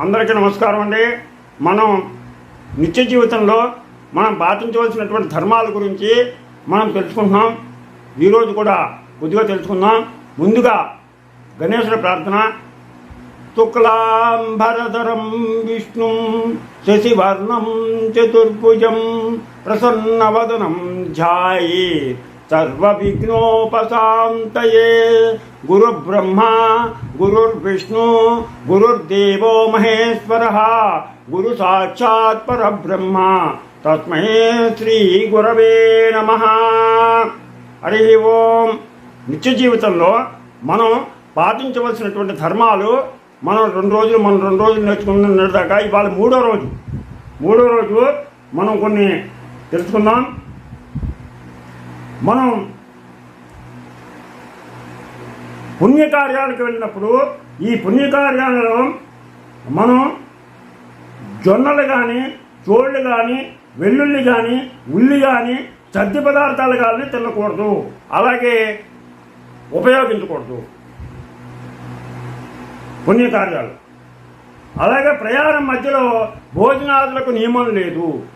అందరికీ నమస్కారం అండి. మనం నిత్య జీవితంలో మనం పాటించవలసినటువంటి ధర్మాల గురించి మనం తెలుసుకుంటున్నాం. ఈరోజు కూడా కొద్దిగా తెలుసుకుందాం. ముందుగా గణేశుడి ప్రార్థన. తుక్లాంబరధరం విష్ణు శశివర్ణం చతుర్భుజం ప్రసన్నవదనం జాయి సర్వవిఘ్నోపశాంతయే గురుబ్రహ్మ గురుర్విష్ణు గురుర్దేవో మహేశ్వర గురు సాక్షాత్ పరబ్రహ్మ తస్మై శ్రీ గురవే నమ హరి ఓం నిత్య జీవితంలో మనం పాటించవలసినటువంటి ధర్మాలు మనం రెండు రోజులు మనం రెండు రోజులు నేర్చుకున్న దాకా ఇవాళ మూడో రోజు. మూడో రోజు మనం కొన్ని తెలుసుకుందాం. మనం పుణ్యకార్యాలకు వెళ్ళినప్పుడు ఈ పుణ్యకార్యాలలో మనం జొన్నలు కానీ చోళ్ళు కానీ వెల్లుల్లి కానీ ఉల్లి కానీ చద్ది పదార్థాలు కానీ తినకూడదు. అలాగే ఉపయోగించకూడదు. పుణ్యకార్యాలు. అలాగే ప్రయాణం మధ్యలో భోజనాదులకు నియమం లేదు.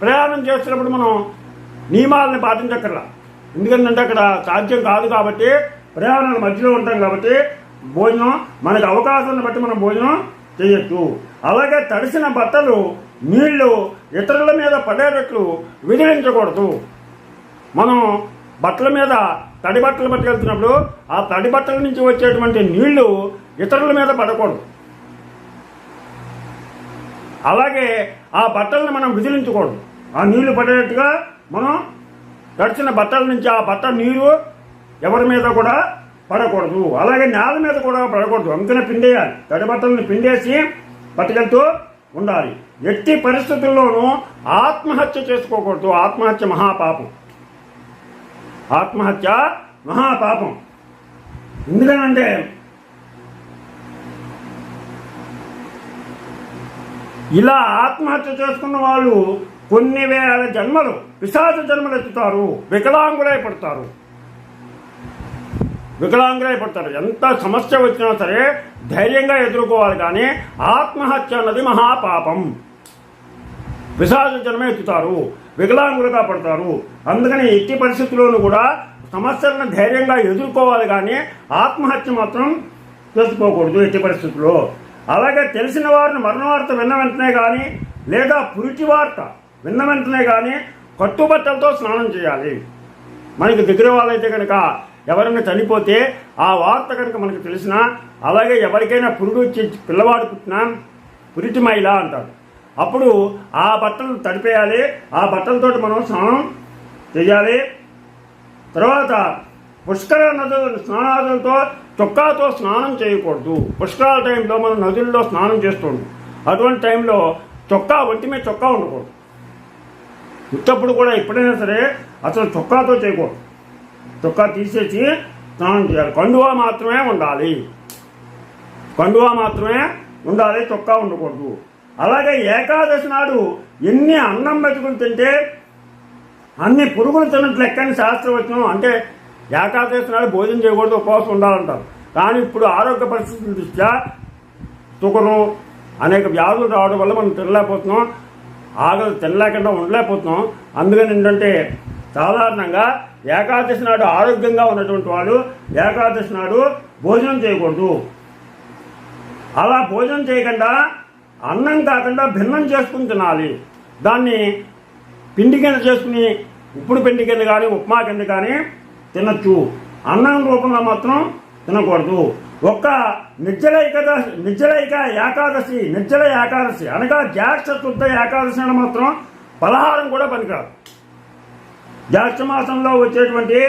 ప్రయాణం చేస్తున్నప్పుడు మనం నియమాలను పాటించక్కర్లా. ఎందుకంటే అక్కడ సాధ్యం కాదు కాబట్టి ప్రయాణాల మధ్యలో ఉంటాం కాబట్టి భోజనం మనకు అవకాశాన్ని బట్టి మనం భోజనం చేయొచ్చు. అలాగే తడిసిన బట్టలు నీళ్ళు ఇతరుల మీద పడేటట్లు విధించకూడదు. మనం బట్టల మీద తడి బట్టలు పట్టుకెళ్తున్నప్పుడు ఆ తడి బట్టల నుంచి వచ్చేటువంటి నీళ్ళు ఇతరుల మీద పడకూడదు. అలాగే ఆ బట్టలను మనం విదిలించకూడదు. ఆ నీళ్ళు పడేటట్టుగా మనం తడిచిన బట్టల నుంచి ఆ బట్ట నీరు ఎవరి మీద కూడా పడకూడదు. అలాగే నేల మీద కూడా పడకూడదు. అందుకనే పిండేయాలి. తడి బట్టలను పిండేసి పట్టుకెళ్తూ ఉండాలి. ఎట్టి పరిస్థితుల్లోనూ ఆత్మహత్య చేసుకోకూడదు. ఆత్మహత్య మహాపాపం. ఆత్మహత్య మహాపాపం. ఎందుకనంటే ఇలా ఆత్మహత్య చేసుకున్న వాళ్ళు కొన్ని వేల జన్మలు పిశాచ జన్మలు ఎత్తుతారు వికలాంగులై పడతారు. వికలాంగులై పడతారు. ఎంత సమస్య వచ్చినా సరే ధైర్యంగా ఎదుర్కోవాలి కానీ ఆత్మహత్య అన్నది మహాపాపం. పిశాచ జన్మ ఎత్తుతారు వికలాంగులుగా పడతారు. అందుకని ఎట్టి పరిస్థితుల్లోనూ కూడా సమస్యలను ధైర్యంగా ఎదుర్కోవాలి కానీ ఆత్మహత్య మాత్రం తెలుసుకోకూడదు ఎట్టి పరిస్థితుల్లో. అలాగే తెలిసిన వారిని మరణ వార్త విన్న వెంటనే కానీ లేదా పురిటి వార్త విన్న వెంటనే కానీ కట్టుబట్టలతో స్నానం చేయాలి. మనకి దగ్గర వాళ్ళైతే కనుక ఎవరైనా చనిపోతే ఆ వార్త కనుక మనకు తెలిసినా అలాగే ఎవరికైనా పురుడు వచ్చి పిల్లవాడు పుట్టినా పురిటి మైల అంటారు. అప్పుడు ఆ బట్టలు తడిపేయాలి. ఆ బట్టలతో మనం స్నానం చేయాలి. తర్వాత పుష్కర నదులు స్నానాలతో చొక్కాతో స్నానం చేయకూడదు. పుష్కరాల టైంలో మనం నదుల్లో స్నానం చేస్తుంటాం అటువంటి టైంలో చొక్కా ఒంటి మీద చొక్కా ఉండకూడదు. ఉత్తప్పుడు కూడా ఎప్పుడైనా సరే అసలు చొక్కాతో చేయకూడదు. చొక్కా తీసేసి స్నానం చేయాలి. కండువా మాత్రమే ఉండాలి. కండువా మాత్రమే ఉండాలి చొక్కా ఉండకూడదు. అలాగే ఏకాదశి నాడు ఎన్ని అన్నం మెతుకులు తింటే అన్ని పురుగులు తినట్లు లెక్కని శాస్త్రవచనం అంటే ఏకాదశి నాడు భోజనం చేయకూడదు ఉపవాసం ఉండాలంటారు. కానీ ఇప్పుడు ఆరోగ్య పరిస్థితుల దృష్ట్యా తుకరు అనేక వ్యాధులు రావడం వల్ల మనం తినలేకపోతున్నాం. ఆకలి తినలేకుండా ఉండలేకపోతున్నాం. అందుకని ఏంటంటే సాధారణంగా ఏకాదశి నాడు ఆరోగ్యంగా ఉన్నటువంటి వాళ్ళు ఏకాదశి నాడు భోజనం చేయకూడదు. అలా భోజనం చేయకుండా అన్నం కాకుండా భిన్నం చేసుకుని తినాలి. దాన్ని పిండి కింద చేసుకుని ఉప్పుడు పిండి కింద కానీ ఉప్మా కింద కానీ తినచ్చు. అన్నం రూపంలో మాత్రం తినకూడదు. ఒక్క నిర్జలైక నిర్జలైక ఏకాదశి నిర్జల ఏకాదశి అనగా జ్యేష్ఠ శుద్ధ ఏకాదశి అని మాత్రం పలహారం కూడా పనికిరాదు. జ్యేష్ఠ మాసంలో వచ్చేటువంటి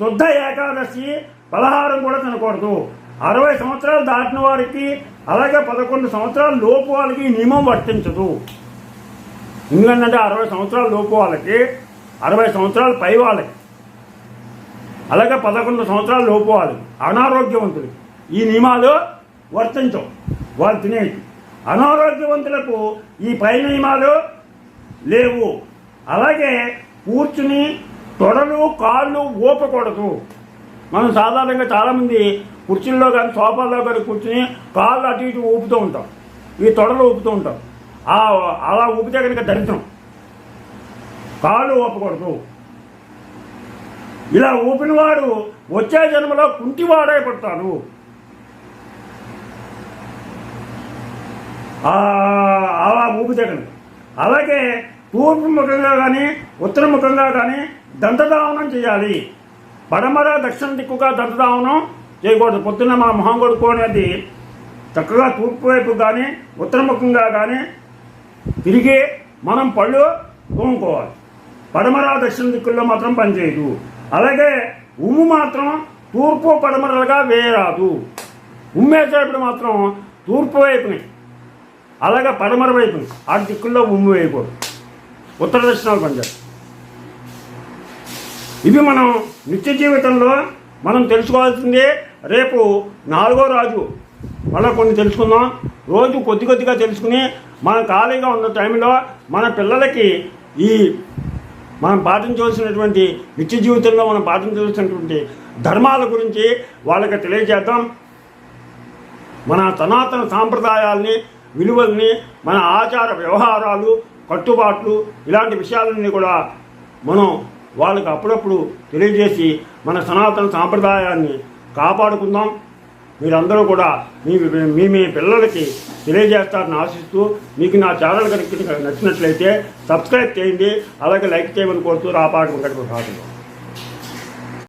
శుద్ధ ఏకాదశి పలహారం కూడా తినకూడదు. అరవై సంవత్సరాలు దాటిన వారికి అలాగే పదకొండు సంవత్సరాల లోపు వాళ్ళకి ఈ నియమం వర్తించదు. ఎందుకంటే అరవై సంవత్సరాల లోపు వాళ్ళకి అరవై సంవత్సరాల పై వాళ్ళకి అలాగే పదకొండు సంవత్సరాల లోపు వాళ్ళకి అనారోగ్యవంతులకి. ఈ నియమాలు వర్తించవు. వాళ్ళు తినేది అనారోగ్యవంతులకు ఈ పై నియమాలు లేవు. అలాగే కూర్చుని తొడలు కాళ్ళు ఊపకూడదు. మనం సాధారణంగా చాలామంది కుర్చీల్లో కానీ సోఫాల్లో కానీ కూర్చుని కాళ్ళు అటు ఇటు ఊపుతూ ఉంటాం. ఈ తొడలు ఊపుతూ ఉంటాం. అలా ఊపితే కనుక దరిద్రం. కాళ్ళు ఊపకూడదు. ఇలా ఊపిన వాడు వచ్చే జన్మలో కుంటివాడే పడతాడు. అలా ఊపితే అలాగే తూర్పు ముఖంగా కానీ ఉత్తర ముఖంగా కానీ దంతధావనం చేయాలి. పడమర దక్షిణ దిక్కుగా దంతధావనం చేయకూడదు. పొద్దున్న మా మొహం కొడుకోనేది చక్కగా తూర్పు వైపు కానీ ఉత్తరముఖంగా కానీ తిరిగి మనం పళ్ళు తోముకోవాలి. పడమర దక్షిణ దిక్కుల్లో మాత్రం పనిచేయదు అలాగే ఉమ్ము మాత్రం తూర్పు పడమరలుగా వేయరాదు. ఉమ్మేసేటప్పుడు మాత్రం తూర్పు వైపుని. అలాగే పడమర వైపుని ఆ దిక్కుల్లో ఉమ్ము వేయకూడదు. ఉత్తర దక్షిణాలు పనిచేస్తాయి ఇవి మనం నిత్య జీవితంలో మనం తెలుసుకోవాల్సిందే రేపు నాలుగో రాజు. మళ్ళీ కొన్ని తెలుసుకుందాం. రోజు కొద్ది కొద్దిగా తెలుసుకుని మనం ఖాళీగా ఉన్న టైంలో మన పిల్లలకి ఈ మనం పాటించవలసినటువంటి నిత్య జీవితంలో మనం పాటించవలసినటువంటి ధర్మాల గురించి వాళ్ళకి తెలియజేద్దాం. మన సనాతన సాంప్రదాయాల్ని విలువల్ని మన ఆచార వ్యవహారాలు కట్టుబాట్లు ఇలాంటి విషయాలన్నీ కూడా మనం వాళ్ళకి అప్పుడప్పుడు తెలియజేసి మన సనాతన సాంప్రదాయాన్ని కాపాడుకుందాం. మీరందరూ కూడా మీ మీ మీ పిల్లలకి తెలియజేస్తారని ఆశిస్తూ మీకు నా ఛానల్ కనుక నచ్చినట్లయితే సబ్స్క్రైబ్ చేయండి. అలాగే లైక్ చేయమని కోరుతూ రాపాడు వెంకటప్రసాదం